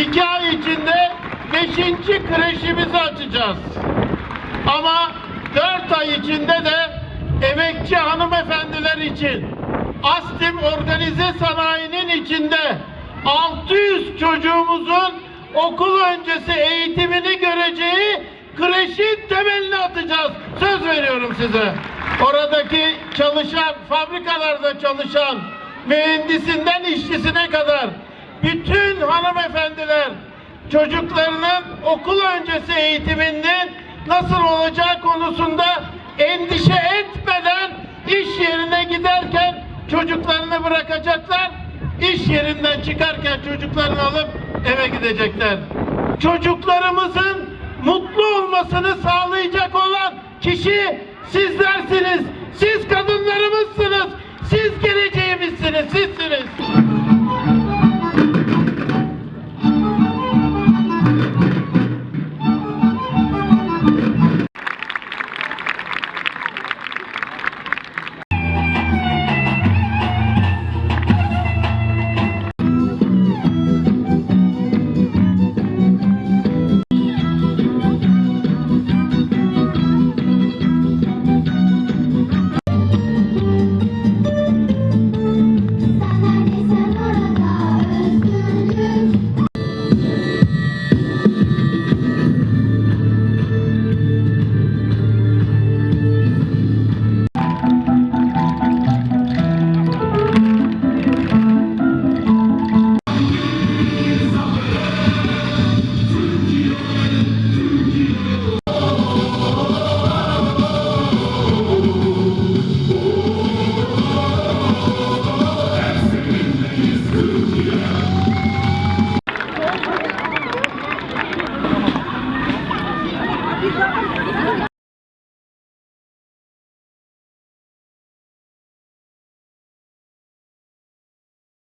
iki ay içinde beşinci kreşimizi açacağız. Ama dört ay içinde de emekçi hanımefendiler için Astim Organize Sanayi'nin içinde 600 çocuğumuzun okul öncesi eğitimini göreceği kreşin temelini atacağız. Söz veriyorum size. Oradaki çalışan, fabrikalarda çalışan, mühendisinden işçisine kadar bütün hanımefendiler çocuklarının okul öncesi eğitiminin nasıl olacağı konusunda endişe etmeden iş yerine giderken çocuklarını bırakacaklar. İş yerinden çıkarken çocuklarını alıp eve gidecekler. Çocuklarımızın mutlu olmasını sağlayacak olan kişi sizlersiniz. Siz kadınlarımızsınız. Siz geleceğimizsiniz. Siz